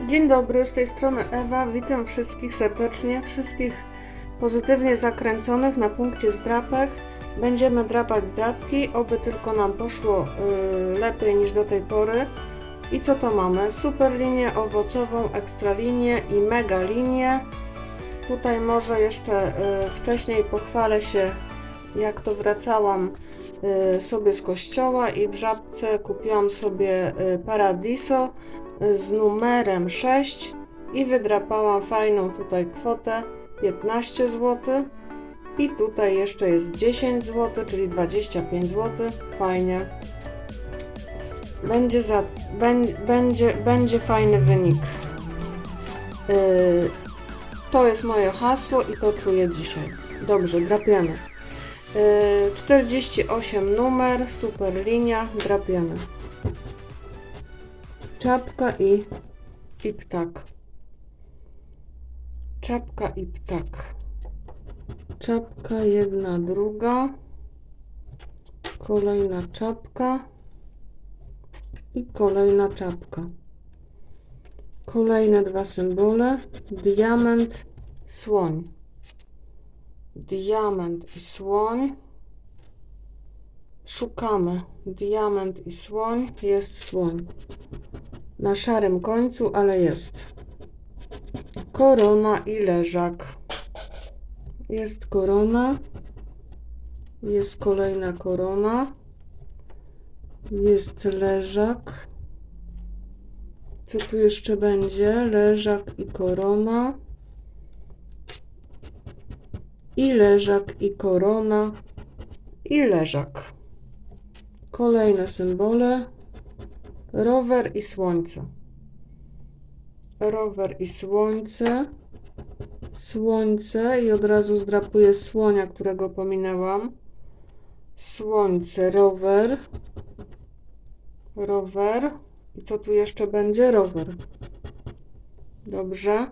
Dzień dobry, z tej strony Ewa. Witam wszystkich serdecznie, wszystkich pozytywnie zakręconych na punkcie zdrapek. Będziemy drapać zdrapki, oby tylko nam poszło y, lepiej niż do tej pory. I co to mamy? Super linię owocową, ekstra linię i mega linię. Tutaj może jeszcze y, wcześniej pochwalę się, jak to wracałam sobie z kościoła i w żabce kupiłam sobie y, Paradiso z numerem 6 i wydrapałam fajną tutaj kwotę 15 zł i tutaj jeszcze jest 10 zł, czyli 25 zł. Fajnie. Będzie, za, bę, będzie, będzie fajny wynik. Yy, to jest moje hasło i to czuję dzisiaj. Dobrze, drapiemy. Yy, 48 numer, super linia, drapiemy czapka i, i ptak. Czapka i ptak. Czapka jedna, druga. Kolejna czapka. I kolejna czapka. Kolejne dwa symbole. Diament, słoń. Diament i słoń. Szukamy. Diament i słoń. Jest słoń na szarym końcu, ale jest. Korona i leżak. Jest korona. Jest kolejna korona. Jest leżak. Co tu jeszcze będzie? Leżak i korona. I leżak i korona. I leżak. Kolejne symbole. Rower i słońce. Rower i słońce. Słońce i od razu zdrapuję słonia, którego pominęłam. Słońce, rower. Rower. I co tu jeszcze będzie? Rower. Dobrze.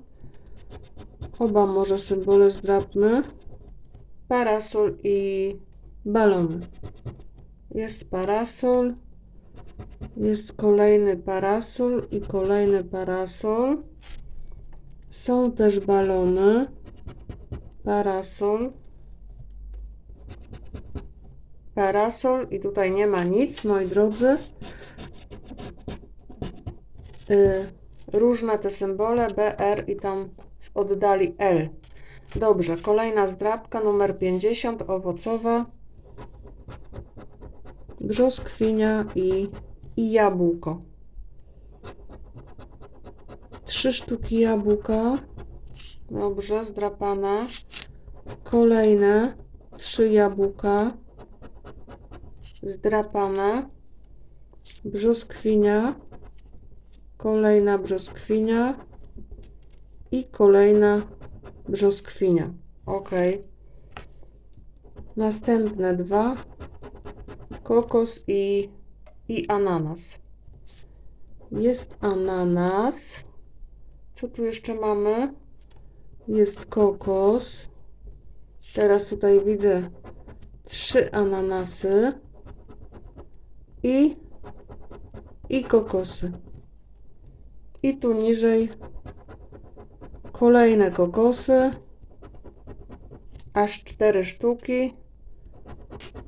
Oba może symbole zdrapmy. Parasol i balony. Jest parasol. Jest kolejny parasol i kolejny parasol. Są też balony. Parasol. Parasol i tutaj nie ma nic, moi drodzy. Y, różne te symbole BR i tam w oddali L. Dobrze, kolejna zdrabka numer 50, owocowa. Brzoskwinia i i jabłko. Trzy sztuki jabłka. Dobrze, zdrapane. Kolejne trzy jabłka. Zdrapane. Brzoskwinia. Kolejna brzoskwinia. I kolejna brzoskwinia. Ok. Następne dwa. Kokos i i ananas. Jest ananas. Co tu jeszcze mamy? Jest kokos. Teraz tutaj widzę trzy ananasy i, i kokosy. I tu niżej kolejne kokosy. Aż cztery sztuki.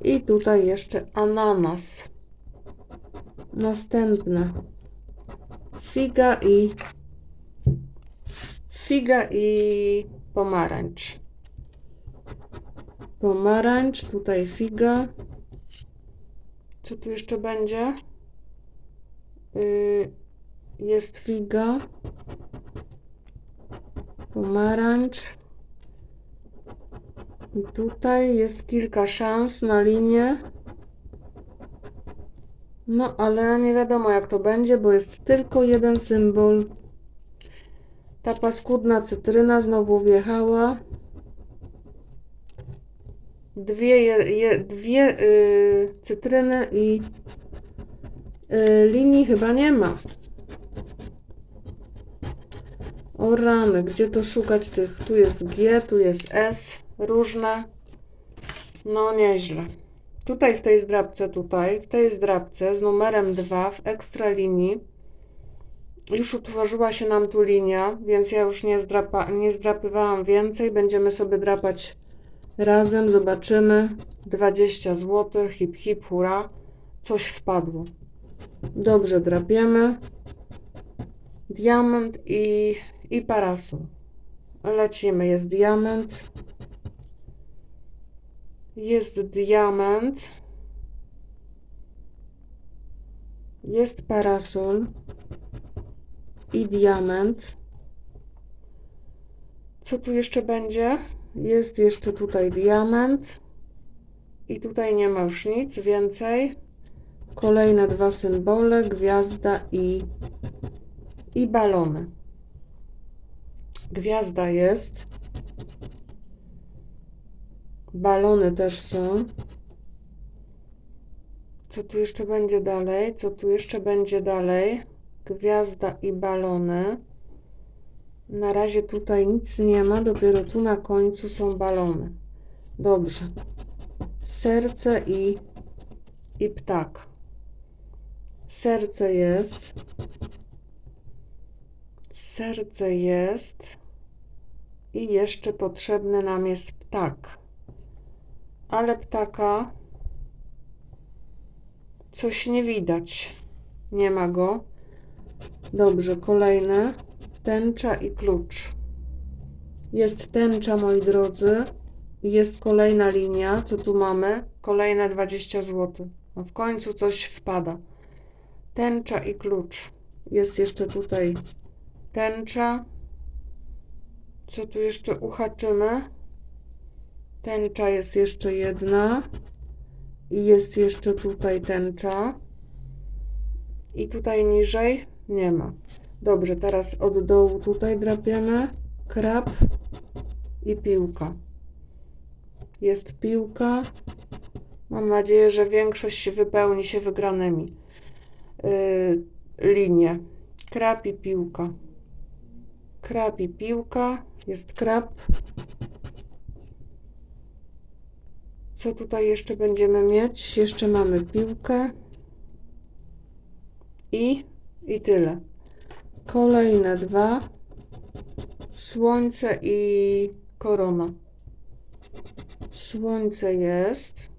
I tutaj jeszcze ananas. Następne. Figa i figa i pomarańcz. Pomarańcz, tutaj figa. Co tu jeszcze będzie? Yy, jest figa. Pomarańcz. I tutaj jest kilka szans na linię. No, ale nie wiadomo jak to będzie, bo jest tylko jeden symbol. Ta paskudna cytryna znowu wjechała. Dwie, je, dwie y, cytryny i y, linii chyba nie ma. O gdzie to szukać tych? Tu jest G, tu jest S, różne. No nieźle. Tutaj w tej zdrabce, tutaj, w tej zdrabce z numerem 2 w ekstra linii już utworzyła się nam tu linia, więc ja już nie, zdrapa, nie zdrapywałam więcej. Będziemy sobie drapać razem. Zobaczymy. 20 zł. Hip hip hura. Coś wpadło. Dobrze drapiemy. Diament i, i parasol. Lecimy. Jest diament. Jest diament. Jest parasol i diament. Co tu jeszcze będzie? Jest jeszcze tutaj diament. I tutaj nie ma już nic więcej. Kolejne dwa symbole, gwiazda i, i balony. Gwiazda jest. Balony też są. Co tu jeszcze będzie dalej? Co tu jeszcze będzie dalej? Gwiazda i balony. Na razie tutaj nic nie ma, dopiero tu na końcu są balony. Dobrze. Serce i, i ptak. Serce jest. Serce jest. I jeszcze potrzebny nam jest ptak. Ale ptaka coś nie widać. Nie ma go. Dobrze, kolejne. Tęcza i klucz. Jest tęcza, moi drodzy. Jest kolejna linia. Co tu mamy? Kolejne 20 zł. No w końcu coś wpada. Tęcza i klucz. Jest jeszcze tutaj tęcza. Co tu jeszcze uhaczymy? Tęcza jest jeszcze jedna. I jest jeszcze tutaj tęcza. I tutaj niżej nie ma. Dobrze, teraz od dołu tutaj drapiemy. Krab i piłka. Jest piłka. Mam nadzieję, że większość wypełni się wygranymi. Yy, linie. Krab i piłka. Krab i piłka. Jest krab. Co tutaj jeszcze będziemy mieć? Jeszcze mamy piłkę. I, i tyle. Kolejne dwa. Słońce i korona. Słońce jest.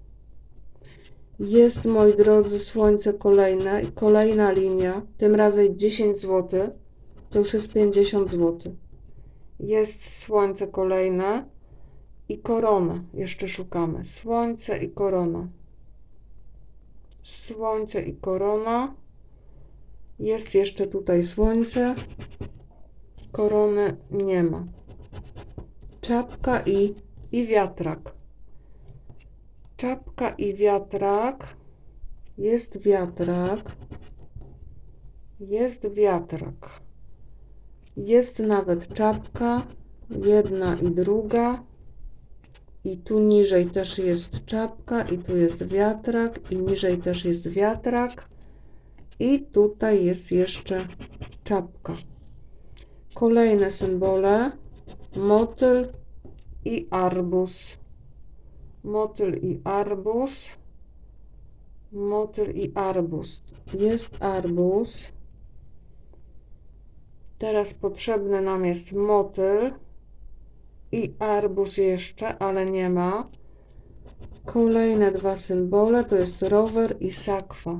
Jest, moi drodzy, słońce kolejne kolejna linia. Tym razem 10 zł. To już jest 50 zł. Jest słońce kolejne i korona. Jeszcze szukamy. Słońce i korona. Słońce i korona. Jest jeszcze tutaj słońce. Korony nie ma. Czapka i, i wiatrak. Czapka i wiatrak. Jest wiatrak. Jest wiatrak. Jest nawet czapka. Jedna i druga. I tu niżej też jest czapka, i tu jest wiatrak, i niżej też jest wiatrak. I tutaj jest jeszcze czapka. Kolejne symbole: motyl i arbus. Motyl i arbus. Motyl i arbus. Jest arbus. Teraz potrzebny nam jest motyl i arbus jeszcze, ale nie ma. Kolejne dwa symbole to jest rower i sakwa.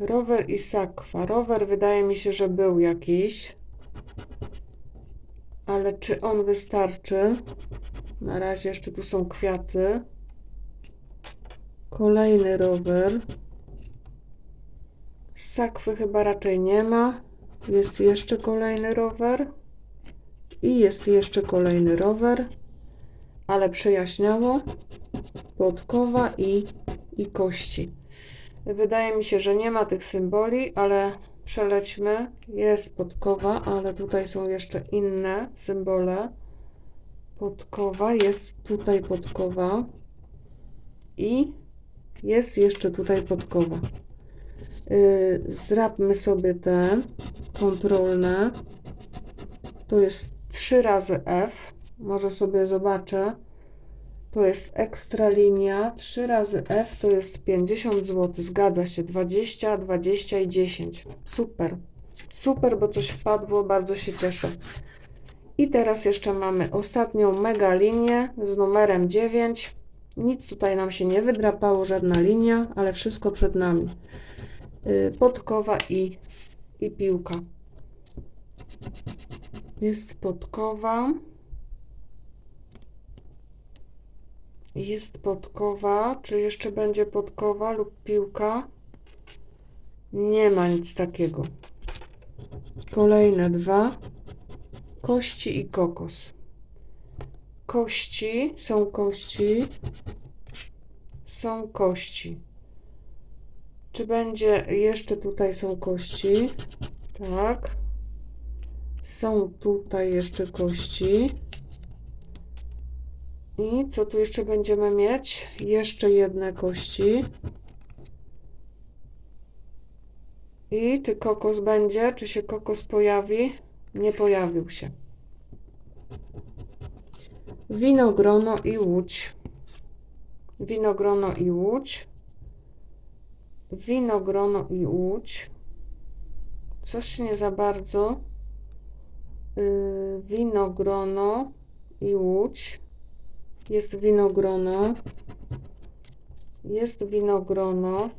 Rower i sakwa. Rower wydaje mi się, że był jakiś. Ale czy on wystarczy? Na razie jeszcze tu są kwiaty. Kolejny rower. Sakwy chyba raczej nie ma. Jest jeszcze kolejny rower. I jest jeszcze kolejny rower. Ale przejaśniało. Podkowa i, i kości. Wydaje mi się, że nie ma tych symboli, ale przelećmy. Jest podkowa, ale tutaj są jeszcze inne symbole. Podkowa, jest tutaj podkowa. I jest jeszcze tutaj podkowa. Yy, zdrapmy sobie te kontrolne. To jest 3 razy F. Może sobie zobaczę, To jest ekstra linia. 3 razy F to jest 50 zł. Zgadza się. 20, 20 i 10. Super. Super, bo coś wpadło. Bardzo się cieszę. I teraz jeszcze mamy ostatnią mega linię z numerem 9. Nic tutaj nam się nie wydrapało, żadna linia, ale wszystko przed nami. Yy, Podkowa i, i piłka. Jest podkowa. Jest podkowa. Czy jeszcze będzie podkowa lub piłka? Nie ma nic takiego. Kolejne dwa. Kości i kokos. Kości, są kości. Są kości. Czy będzie jeszcze tutaj są kości? Tak. Są tutaj jeszcze kości. I co tu jeszcze będziemy mieć? Jeszcze jedne kości. I czy kokos będzie? Czy się kokos pojawi? Nie pojawił się. Winogrono i łódź. Winogrono i łódź. Winogrono i łódź. Coś nie za bardzo. Yy, winogrono i łódź. Jest winogrono. Jest winogrono.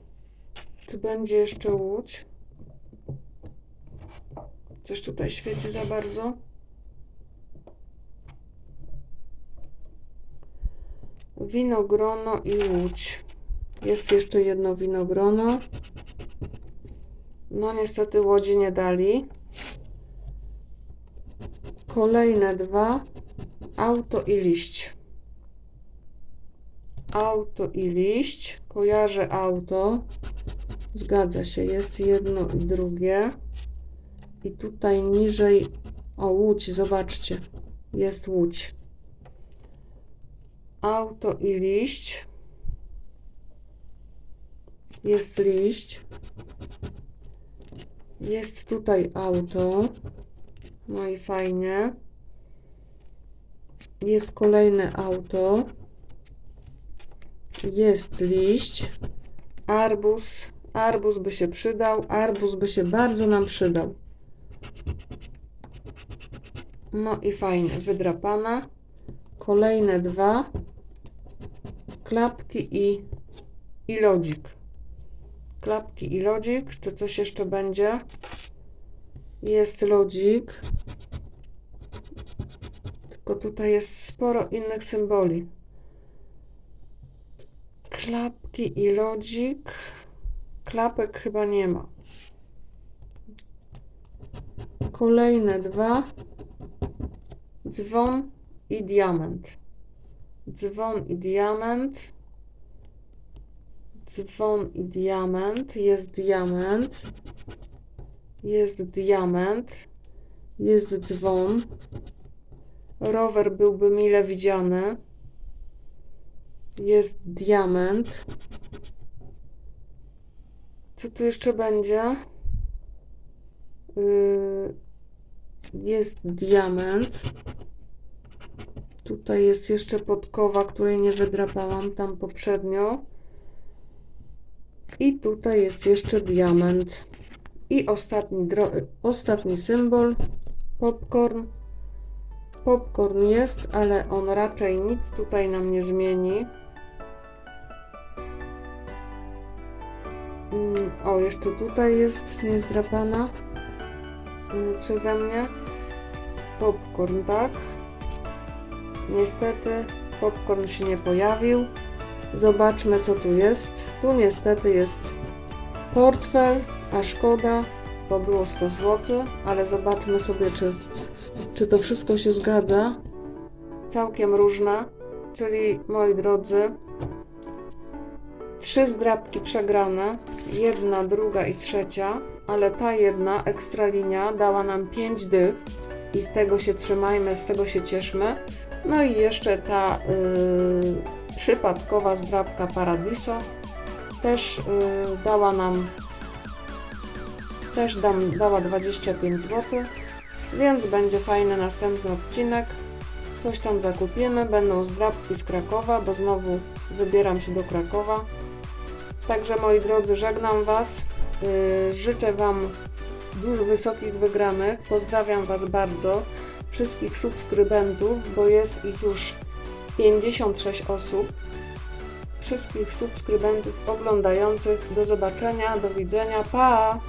Czy będzie jeszcze łódź? Coś tutaj świeci za bardzo. Winogrono i łódź. Jest jeszcze jedno winogrono. No niestety łodzi nie dali. Kolejne dwa. Auto i liść. Auto i liść. Kojarzę auto. Zgadza się. Jest jedno i drugie. I tutaj niżej. O, łódź, zobaczcie. Jest łódź. Auto i liść. Jest liść. Jest tutaj auto. No i fajnie. Jest kolejne auto. Jest liść. Arbuz. Arbuz by się przydał. Arbuz by się bardzo nam przydał. No i fajnie. Wydrapana. Kolejne dwa. Klapki i, i lodzik. Klapki i lodzik. Czy coś jeszcze będzie? Jest lodzik. Tylko tutaj jest sporo innych symboli. Klapki i lodzik. Klapek chyba nie ma. Kolejne dwa. Dzwon i diament. Dzwon i diament. Dzwon i diament. Jest diament. Jest diament. Jest dzwon. Rower byłby mile widziany. Jest diament. Co tu jeszcze będzie? Yy, jest diament. Tutaj jest jeszcze podkowa, której nie wydrapałam tam poprzednio. I tutaj jest jeszcze diament. I ostatni, ostatni symbol popcorn. Popcorn jest, ale on raczej nic tutaj nam nie zmieni. Mm, O, jeszcze tutaj jest niezdrapana mm, przeze mnie. Popcorn, tak? Niestety popcorn się nie pojawił. Zobaczmy co tu jest. Tu niestety jest portfel, a szkoda, bo było 100 zł, ale zobaczmy sobie czy, czy to wszystko się zgadza. Całkiem różne, czyli moi drodzy, trzy zdrabki przegrane, jedna, druga i trzecia, ale ta jedna ekstra linia dała nam 5 dych i z tego się trzymajmy, z tego się cieszmy. No i jeszcze ta y, przypadkowa zdrabka Paradiso też y, dała nam też dam, dała 25 zł, więc będzie fajny następny odcinek. Coś tam zakupimy, będą zdrabki z Krakowa, bo znowu wybieram się do Krakowa. Także moi drodzy, żegnam Was. Yy, życzę Wam dużo wysokich wygranych. Pozdrawiam Was bardzo. Wszystkich subskrybentów, bo jest ich już 56 osób. Wszystkich subskrybentów oglądających. Do zobaczenia, do widzenia. Pa!